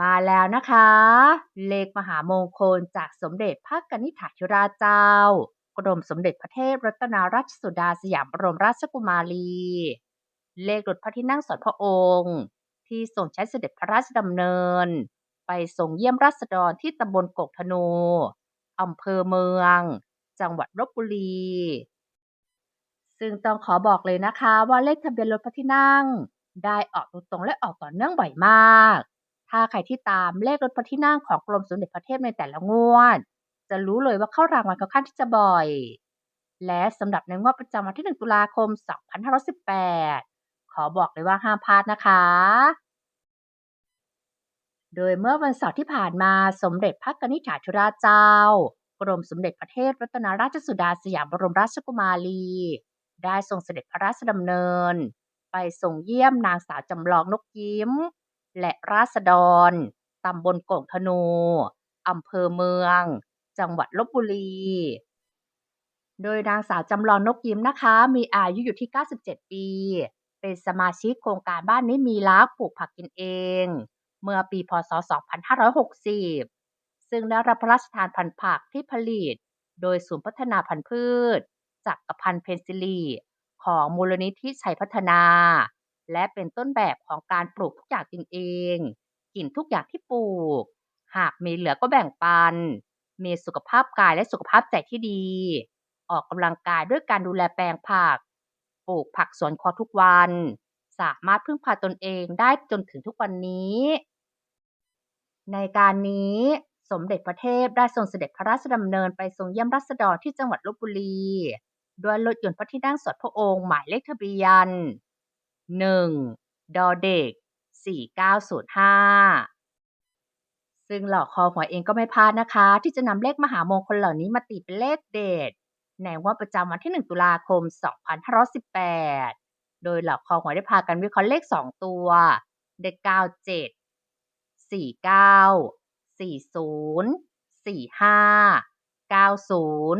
มาแล้วนะคะ เลขมหามงคลจากสมเด็จพระกนิษฐาธิราชเจ้า กรมสมเด็จพระเทพรัตนราชสุดาสยามบรมราชกุมารี เลขรถพระที่นั่งส่วนพระองค์ ที่ทรงใช้เสด็จพระราชดำเนิน ไปทรงเยี่ยมราษฎรที่ตำบลกกธนูอำเภอเมือง จังหวัดลบบุรี ซึ่งต้องขอบอกเลยนะคะว่าเลขทะเบียนรถพระที่นั่ง ได้ออกตรงๆและออกต่อเนื่องบ่อยมาก ถ้าใครที่ตามเลขรถพระที่นั่งของกรมสมเด็จพระเทพในแต่ละงวด จะรู้เลยว่าเข้ารางวัลค่อนข้างที่จะบ่อย และสำหรับในงวดประจำวันที่ 1 ตุลาคม 2518 ขอบอกเลยว่าห้ามพลาดนะคะ โดยเมื่อวันเสาร์ที่ผ่านมาสมเด็จพระกนิษฐาธิราชเจ้า กรมสมเด็จพระเทพรัตนราชสุดาสยามบรมราชกุมารี ได้ทรงเสด็จพระราชดำเนิน ไปส่งเยี่ยมนางสาวจำลองนกยิ้ม และราษฎร ตำบลโก่งธนู อำเภอเมือง จังหวัดลบบุรี โดยนางสาวจำลองนกยิ้มนะคะ มีอายุอยู่ที่ 97 ปี เป็นสมาชิกโครงการบ้านนี้มีรักปลูกผักกินเอง เมื่อปีพศ 2560 ซึ่งได้รับพระราชทานพันธุ์ผักที่ผลิต โดยศูนย์พัฒนาพันธุ์พืชจักรพันธ์เพนซิลี ของมูลนิธิชัยพัฒนา และเป็นต้นแบบของการปลูกทุกอย่างกินเอง กินทุกอย่างที่ปลูก หากมีเหลือก็แบ่งปัน มีสุขภาพกายและสุขภาพใจที่ดี ออกกำลังกายด้วยการดูแลแปลงผัก ปลูกผักสวนครัวทุกวัน สามารถพึ่งพาตนเองได้จนถึงทุกวันนี้ ในการนี้สมเด็จพระเทพได้ทรงเสด็จพระราชดำเนินไปทรงเยี่ยมราษฎรที่จังหวัดลบบุรี ด้วยรถยนต์พระที่นั่งส่วนพระองค์หมายเลขทะเบียน 1ดอเด็ก4905ซึ่งเหล่อคอหวยเองก็ไม่พลาดนะคะ ที่จะนำเลขมหามงคลเหล่านี้มาตีเป็นเลขเด็ดในงวดประจำวันที่ 1 ตุลาคม 2518 โดยเหล่าคอหวยได้พากันวิเคราะห์เลข 2 ตัวเด็ก97 49 40 45 90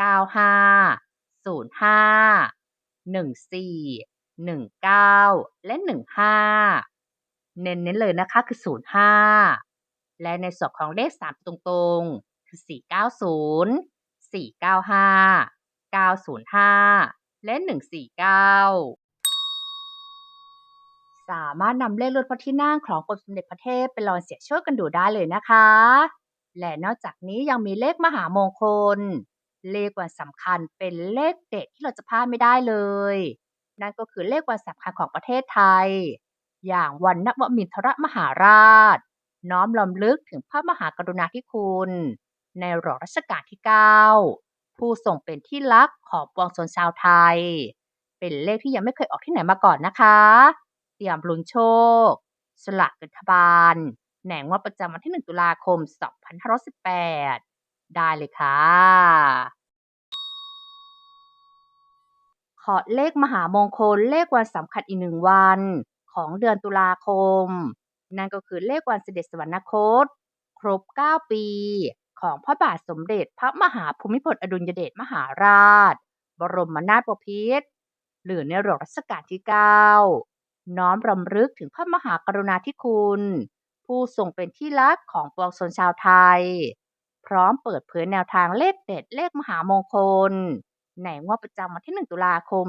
95 05 14 19 และ 15 เน้นๆเลยนะคะคือ 05 และในส่วนของเลข 3 ตรงๆ คือ 490 495 905 และ 149สามารถนำเลขรถพระที่นั่งของกรมสมเด็จพระเทพไปลองเสียงโชคกันดูได้เลยนะคะ และนอกจากนี้ยังมีเลขมหามงคล เลขวันสำคัญเป็นเลขเด็ดที่เราจะพลาดไม่ได้เลย นั่นก็คือเลขวันสำคัญของประเทศไทย อย่างวันนวมินทรมหาราช น้อมรำลึกถึงพระมหากรุณาธิคุณ ในหลวงรัชกาลที่ 9 ผู้ทรงเป็นที่รักของปวงชนชาวไทย เป็นเลขที่ยังไม่เคยออกที่ไหนมาก่อนนะคะ เตรียมลุ้นโชค สลากรัฐบาลในงวดประจำวันที่ 1 ตุลาคม 2518 ได้เลยค่ะ ขอเลขมหามงคลเลขวันสำคัญอีกหนึ่งวัน ของเดือนตุลาคม นั่นก็คือเลขวันเสด็จสวรรคต ครบ 9 ปี ของพระบาทสมเด็จพระมหาภูมิพลอดุลยเดชมหาราช บรมนาถบพิตรหรือในหลวงรัชกาลที่ 9 น้อมรำลึกถึงพระมหากรุณาธิคุณ ผู้ทรงเป็นที่รักของปวงชนชาวไทย พร้อมเปิดเผยแนวทางเลขเด็ดเลขมหามงคล ในงวดประจำวันที่ 1 ตุลาคม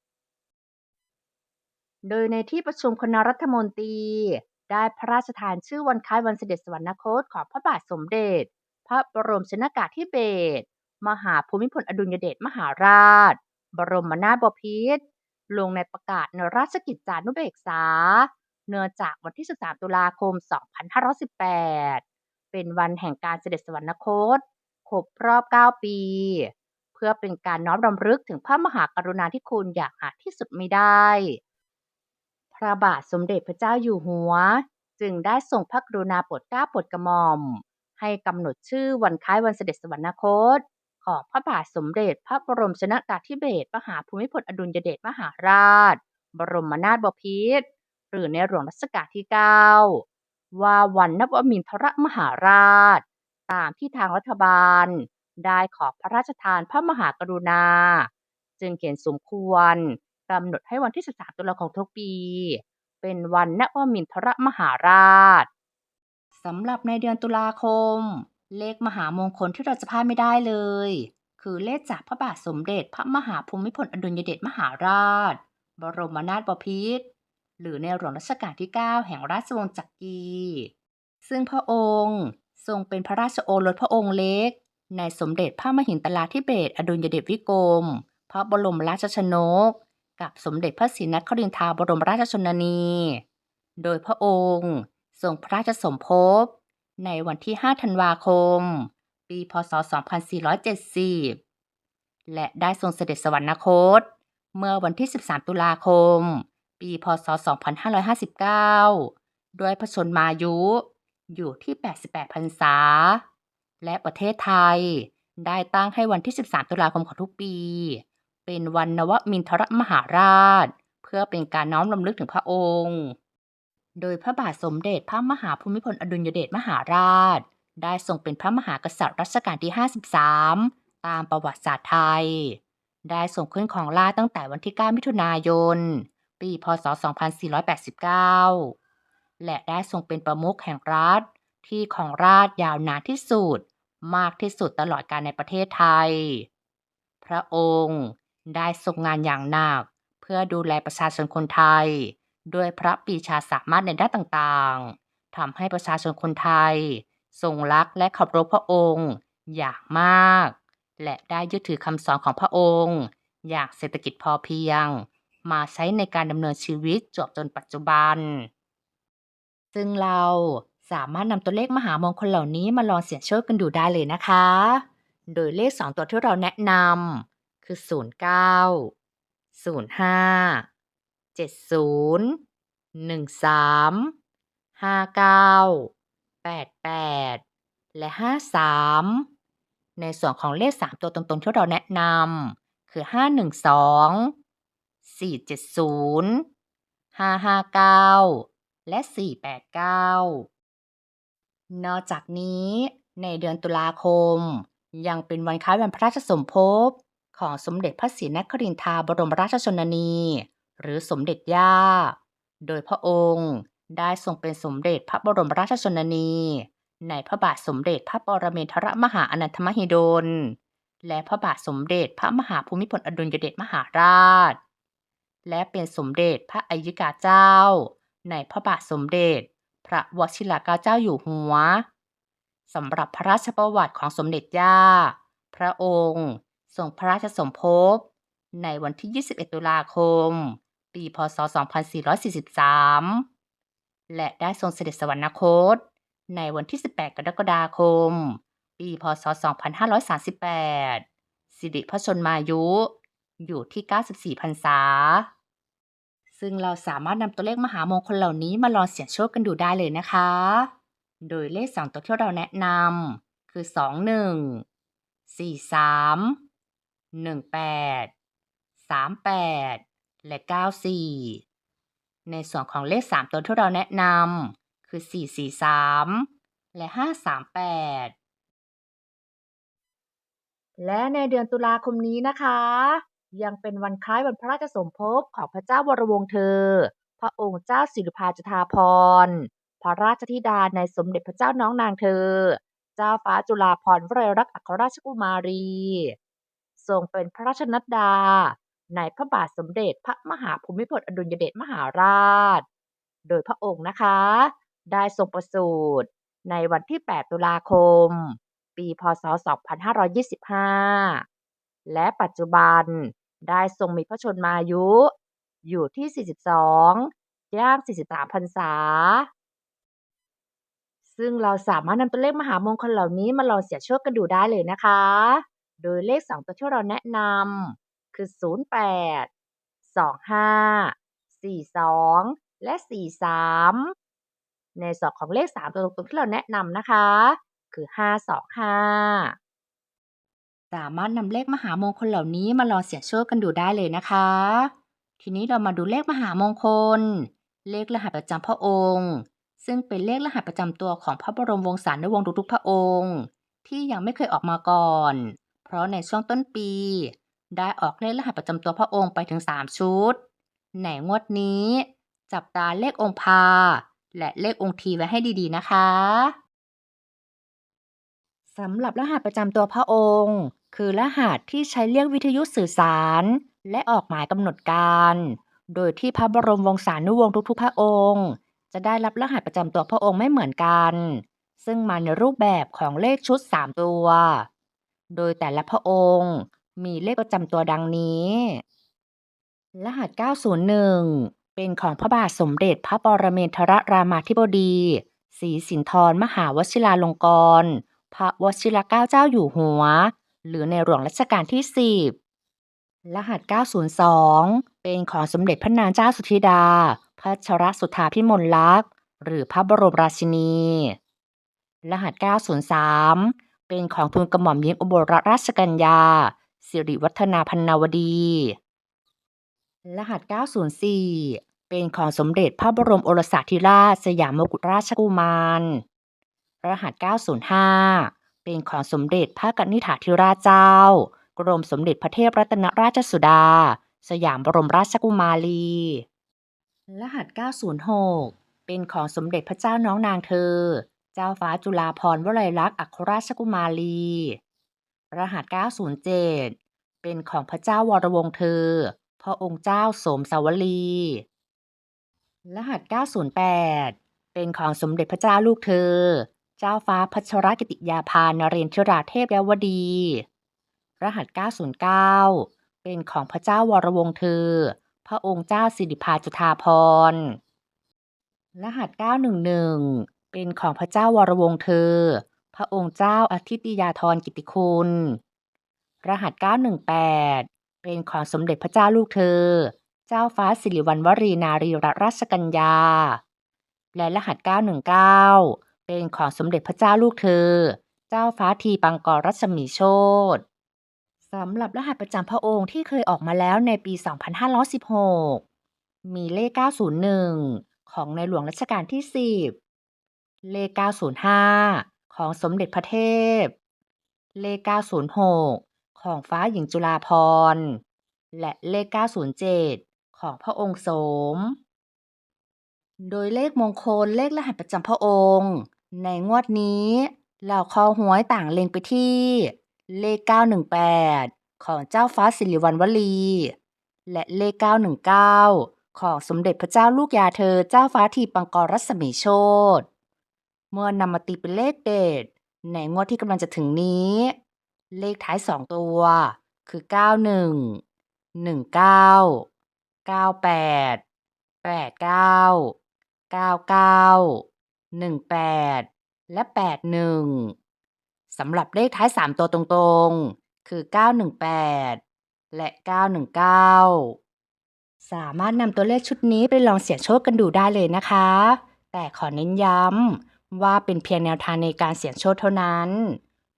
2518 โดยในที่ประชุมคณะรัฐมนตรี ได้พระราชทานชื่อวันคล้ายวันเสด็จสวรรคตของพระบาทสมเด็จ พระบรมชนกาธิเบศรมหาภูมิพลอดุลยเดชมหาราช บรมนาถบพิตรลงในประกาศในราชกิจจานุเบกษา เนื่องจากวันที่ 13 ตุลาคม 2518 เป็นวันแห่งการเสด็จสวรรคต ครบรอบ 9 ปี เพื่อเป็นการน้อมรำลึกถึงพระมหากรุณาธิคุณอย่างหาที่สุดไม่ได้ พระบาทสมเด็จพระเจ้าอยู่หัว จึงได้ทรงพระกรุณาโปรดเกล้าโปรดกระหม่อม ให้กำหนดชื่อวันคล้ายวันเสด็จสวรรคต ของพระบาทสมเด็จพระบรมชนกาธิเบศรมหาภูมิพลอดุลยเดชมหาราช บรมนาถบพิตรหรือในหลวงรัชกาลที่ 9 ว่าวันนวมินทรมหาราช ตามที่ทางรัฐบาล ได้ขอพระราชทานพระมหากรุณา จึงเห็นสมควรกำหนดให้วันที่ 13 ตุลาคมทุกปี เป็นวันนวมินทรมหาราชสำหรับในเดือนตุลาคม เลขมหามงคลที่เราจะพลาดไม่ได้เลย คือเลขจากพระบาทสมเด็จพระมหาภูมิพลอดุลยเดชมหาราช บรมนาถบพิตรหรือในหลวงรัชกาลที่ 9 แห่งราชวงศ์จักรี ซึ่งพระองค์ ทรงเป็นพระราชโอรสพระองค์เล็ก ในสมเด็จพระมหินทราธิเบศอดุลยเดชวิกรม พระบรมราชชนก กับสมเด็จพระศรีนครินทราบรมราชชนนี โดยพระองค์ทรงพระราชสมภพในวันที่ 5 ธันวาคม ปี พศ 2470 และได้ทรงเสด็จสวรรคต เมื่อวันที่ 13 ตุลาคม ปี พศ 2559 ด้วยพระชนมายุ อยู่ที่ 88 พรรษา และประเทศไทย ได้ตั้งให้วันที่ 13 ตุลาคมของทุกปี เป็นวันนวมินทรมหาราช เพื่อเป็นการน้อมรำลึกถึงพระองค์ โดยพระบาทสมเด็จพระมหาภูมิพลอดุลยเดชมหาราช ได้ทรงเป็นพระมหากษัตริย์รัชกาลที่ 53 ตามประวัติศาสตร์ไทย ได้ทรงขึ้นของราชตั้งแต่วันที่ 9 มิถุนายน ปี พศ 2489 และได้ทรงเป็นประมุขแห่งรัฐ ที่ของราชยาวนานที่สุด มากที่สุดตลอดกาลในประเทศไทย พระองค์ได้ทรงงานอย่างหนัก เพื่อดูแลประชาชนคนไทย ด้วยพระปีชาสามารถในด้านต่างๆทำให้ประชาชนคนไทย ทรงรักและเคารพพระองค์อย่างมาก และได้ยึดถือคำสอนของพระองค์ อย่างเศรษฐกิจพอเพียง มาใช้ในการดำเนินชีวิตจบจนปัจจุบัน ซึ่งเราสามารถนำตัวเลขมหามงคลเหล่านี้มาลองเสี่ยงโชคกันดูได้เลยนะคะ โดยเลข 2 ตัวที่เราแนะนำคือ 09 05 70 13 59 88 และ 53 ในส่วนของเลข 3 ตัวตรงๆที่เราแนะนำคือ 512 470 559 และ 489 นอกจากนี้ในเดือนตุลาคม ยังเป็นวันคล้ายวันพระราชสมภพของสมเด็จพระศรีนครินทราบรมราชชนนี หรือสมเด็จย่า โดยพระองค์ได้ทรงเป็นสมเด็จพระบรมราชชนนี ในพระบาทสมเด็จพระปรเมนทรมหาอนันทมหิดล และพระบาทสมเด็จพระมหาภูมิพลอดุลยเดชมหาราช และเป็นสมเด็จพระอัยยิกาเจ้า ในพระบาทสมเด็จ พระวชิรเกล้าเจ้าอยู่หัวสำหรับพระราชประวัติของสมเด็จย่า พระองค์ทรงพระราชสมภพในวันที่ 21 ตุลาคม ปี พศ 2443 และได้ทรงเสด็จสวรรคต ในวันที่ 18 กรกฎาคม ปี พศ 2538 สิริพระชนมายุ อยู่ที่ 94พรรษา ซึ่งเราสามารถนำตัวเลขมหามงคลเหล่านี้มาลองเสี่ยงโชคกันดูได้เลยนะคะ โดยเลข2ตัวที่เราแนะนำคือ 21 43 18 38 และ 94 ในส่วนของเลข 3 ตัวที่เราแนะนำคือ 443 และ 538 และในเดือนตุลาคมนี้นะคะ ยังเป็นวันคล้ายวันพระราชสมภพของพระเจ้าวรวงศ์เธอ พระองค์เจ้าสิริภาจุฑาภรณ์พระราชธิดาในสมเด็จพระเจ้าน้องนางเธอ เจ้าฟ้าจุฬาภรณ์วลัยลักอัครราชกุมารี ทรงเป็นพระราชนัดดา ในพระบาทสมเด็จพระมหาภูมิพลอดุลยเดชมหาราช โดยพระองค์นะคะ ได้ทรงประสูติในวันที่ 8 ตุลาคม ปี พศ 2525 และปัจจุบัน ได้ทรงมีพระชนมายุ อยู่ที่ 42 ย่าง 43 พรรษา ซึ่งเราสามารถนำตัวเลขมหามงคลเหล่านี้มาลองเสี่ยงโชคกันดูได้เลยนะคะ โดยเลข 2 ตัวที่เราแนะนำคือ 08 25 42 และ 43 ในส่วนของเลข 3 ตัวตรงที่เราแนะนำนะคะ คือ 525 สามารถนำเลขมหามงคลเหล่านี้มาลองเสี่ยงโชคกันดูได้เลยนะคะ ทีนี้เรามาดูเลขมหามงคล เลขรหัสประจำพระองค์ ซึ่งเป็นเลขรหัสประจำตัวของพระบรมวงศานุวงศ์ทุกๆพระองค์ ที่ยังไม่เคยออกมาก่อน เพราะในช่วงต้นปี ได้ออกเลขรหัสประจำตัวพระองค์ไปถึง 3 ชุดในงวดนี้ จับตาเลของค์พา และเลของค์ทีไว้ให้ดีๆนะคะ สำหรับรหัสประจำตัวพระองค์ คือรหัสที่ใช้เรียกวิทยุสื่อสาร และออกหมายกำหนดการ โดยที่พระบรมวงศานุวงศ์ทุกๆ พระองค์ จะได้รับรหัสประจำตัวพระองค์ไม่เหมือนกัน ซึ่งมาในรูปแบบของเลขชุด 3 ตัว โดยแต่ละพระองค์มีเลขประจำตัวดังนี้ รหัส 901 เป็นของพระบาทสมเด็จพระปรเมนทรรามาธิบดีศรีสินธรมหาวชิราลงกรณ์ พระวชิรเกล้าเจ้าอยู่หัว หรือในหลวงรัชกาลที่ 10 รหัส 902 เป็นของสมเด็จพระนางเจ้าสุธิดาพัชรสุธาพิมลลักษณ์ หรือพระบรมราชินี รหัส 903 เป็นของทูลกระหม่อมหญิงอุบลรัตนราชกัญญา สิริวัฒนาพันนาวดี รหัส 904 เป็นของสมเด็จพระบรมโอรสาธิราชสยามกุฎราชกุมาร รหัส 905 เป็นของสมเด็จพระกนิษฐาธิราชเจ้า กรมสมเด็จพระเทพรัตนราชสุดา สยามบรมราชกุมารี รหัส 906 เป็นของสมเด็จพระเจ้าน้องนางเธอ เจ้าฟ้าจุฬาภรณ์วลัยลักษณ์อัครราชกุมารี รหัส 907 เป็นของพระเจ้าวรวงเธอ พระองค์เจ้าโสมสาวลี รหัส 908เป็นของสมเด็จพระเจ้าลูกเธอ เจ้าฟ้าพัชรกิติยาภานเรนทราเทพยวดี รหัส 909 เป็นของพระเจ้าวรวงศ์เธอ พระองค์เจ้าสิริภาจุฑาภรรหัส 911 เป็นของพระเจ้าวรวงศ์เธอ พระองค์เจ้าอาทิตยาธรกิติคุณ รหัส 918 เป็นของสมเด็จพระเจ้าลูกเธอ เจ้าฟ้าสิริวัณวรีนารีรัตนราชกัญญา และรหัส 919 เป็นของสมเด็จพระเจ้าลูกเธอ เจ้าฟ้าทีปังกรรัศมีโชตสำหรับรหัสประจำพระองค์ที่เคยออกมาแล้วในปี 2516 มีเลข 901 ของในหลวงรัชกาลที่ 10 เลข 905 ของสมเด็จพระเทพ เลข 906 ของฟ้าหญิงจุฬาภรณ์ และเลข 907 ของพระองค์โสม โดยเลขมงคลเลขรหัสประจำพระองค์ ในงวดนี้เหล่าคอหวยต่างเล็งไปที่ เลข 918 ของเจ้าฟ้าสิริวัณวลี และเลข 919 ของสมเด็จพระเจ้าลูกยาเธอเจ้าฟ้าทีปังกรรัศมีโชตเมื่อนำมาตีเป็นเลขเด็ดในงวดที่กำลังจะถึงนี้ เลขท้าย2ตัว คือ 91 19 98 89 99 18 และ 81 สำหรับเลขท้าย 3 ตัวตรงๆ คือ 918 และ 919 สามารถนำตัวเลขชุดนี้ไปลองเสี่ยงโชคกันดูได้เลยนะคะ แต่ขอเน้นย้ำว่าเป็นเพียงแนวทางในการเสี่ยงโชคเท่านั้น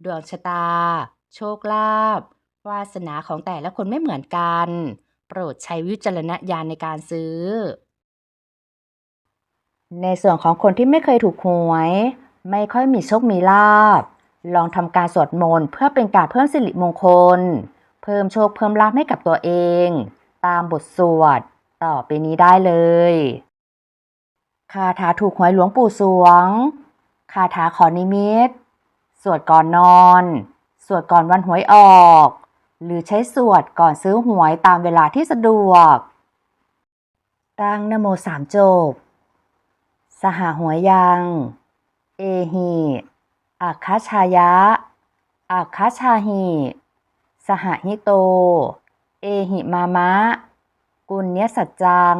ดวงชะตา โชคลาภวาสนาของแต่ละคนไม่เหมือนกัน โปรดใช้วิจารณญาณในการซื้อ ในส่วนของคนที่ไม่เคยถูกหวย ไม่ค่อยมีโชคมีลาภลองทำการสวดมนต์เพื่อเป็นการเพิ่มสิริมงคล เพิ่มโชคเพิ่มลาภให้กับตัวเอง ตามบทสวด ต่อไปนี้ได้เลยคาถาถูกหวยหลวงปู่สวง คาถาขอนิมิต สวดก่อนนอน สวดก่อนวันหวยออก หรือใช้สวดก่อนซื้อหวยตามเวลาที่สะดวก ตั้งนโมสามจบ สหหัวยัง เอหิอัคคชายะอัคคชาหิสหหิโต เอหิมามะ กุญญสัจจัง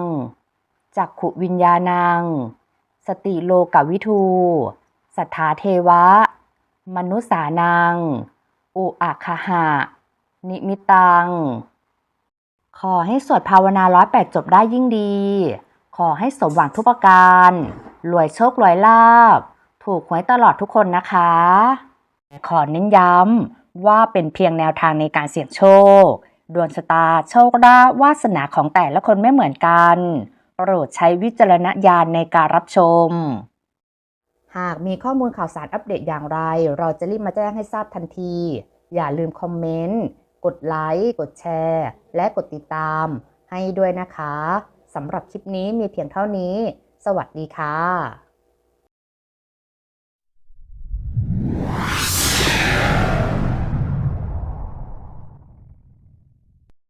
จักขุวิญญาณัง สติโลกวิทู สัทธาเทวะ มนุสานัง อุอัคคหะ นิมิตัง ขอให้สวดภาวนาร้อยแปดจบได้ยิ่งดี ขอให้สมหวังทุกประการ รวยโชครวยลาบ ถูกหวยตลอดทุกคนนะคะ ขอเน้นย้ำว่าเป็นเพียงแนวทางในการเสี่ยงโชค ดวงชะตาโชคลาภวาสนาของแต่ละคนไม่เหมือนกันโปรดใช้วิจารณญาณในการรับชม หากมีข้อมูลข่าวสารอัปเดตอย่างไร เราจะรีบมาแจ้งให้ทราบทันที อย่าลืมคอมเมนต์ กดไลค์ กดแชร์ และกดติดตามให้ด้วยนะคะ สำหรับคลิปนี้มีเพียงเท่านี้ สวัสดีค่ะ